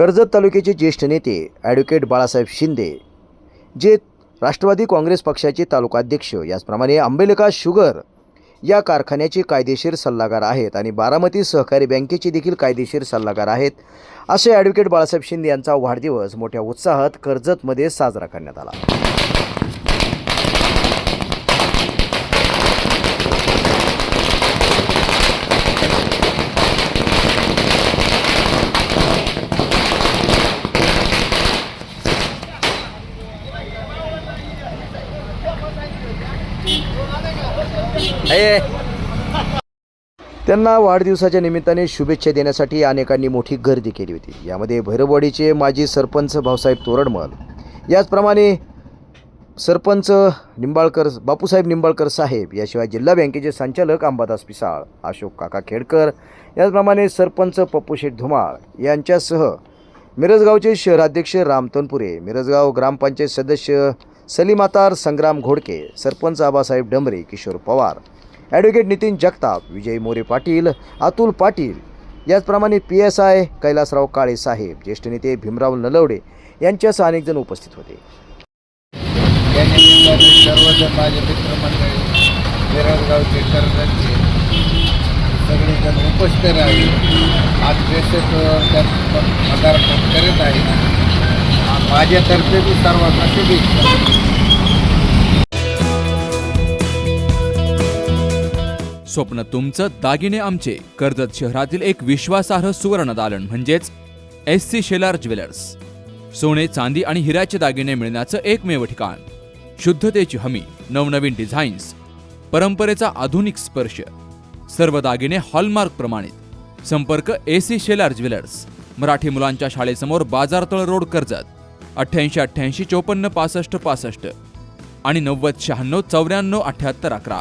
कर्जत तालुक्याचे ज्येष्ठ नेते ॲडव्होकेट बाळासाहेब शिंदे जे राष्ट्रवादी काँग्रेस पक्षाचे तालुकाध्यक्ष याचप्रमाणे आंबेलका शुगर या कारखान्याचे कायदेशीर सल्लागार आहेत आणि बारामती सहकारी बँकेचे देखील कायदेशीर सल्लागार आहेत असे ॲडव्होकेट बाळासाहेब शिंदे यांचा वाढदिवस मोठ्या उत्साहात कर्जतमध्ये साजरा करण्यात आला. त्यांना वाढदिवसाच्या निमित्ताने शुभेच्छा देण्यासाठी अनेकांनी मोठी गर्दी केली होती. यामध्ये भैरववाडीचे माजी सरपंच भाऊसाहेब तोरडमल याचप्रमाणे सरपंच निंबाळकर बापूसाहेब निंबाळकर साहेब याशिवाय जिल्हा बँकेचे संचालक अंबादास पिसाळ अशोक काका खेडकर याचप्रमाणे सरपंच पप्पूशेठ धुमाळ यांच्यासह मिरजगावचे शहराध्यक्ष राम तनपुरे मिरजगाव ग्रामपंचायत सदस्य सलीमातार संग्राम घोडके सरपंच आबासाहेब डंबरे किशोर पवार. ॲडव्होकेट नितीन जगताप विजय मोरे पाटील अतुल पाटील. याचप्रमाणे P S I Kailasrao Kale saheb ज्येष्ठ नेते भीमराव नलवडे यांच्यासह अनेक जण उपस्थित होते. सर्वजण माझे मित्रमंडळी कर्जतचे सगळेजण उपस्थित राहिले. आज माझ्यातर्फे मी सर्वांना शुभेच्छा स्वप्न तुमचं दागिने आमचे. कर्जत शहरातील एक विश्वासार्ह सुवर्ण दालन म्हणजेच एस सी शेलार ज्वेलर्स. सोने चांदी आणि हिऱ्याचे दागिने मिळण्याचं एकमेव ठिकाण. शुद्धतेची हमी नवनवीन डिझाईन्स परंपरेचा आधुनिक स्पर्श. सर्व दागिने हॉलमार्क प्रमाणित. संपर्क A C Shelar jewellers. Marathi मुलांच्या शाळेसमोर बाजारतळ रोड कर्जत. अठ्ठ्याऐंशी अठ्ठ्याऐंशी चोपन्न पासष्ट पासष्ट आणि नव्वद शहाण्णव चौऱ्याण्णव अठ्ठ्याहत्तर अकरा.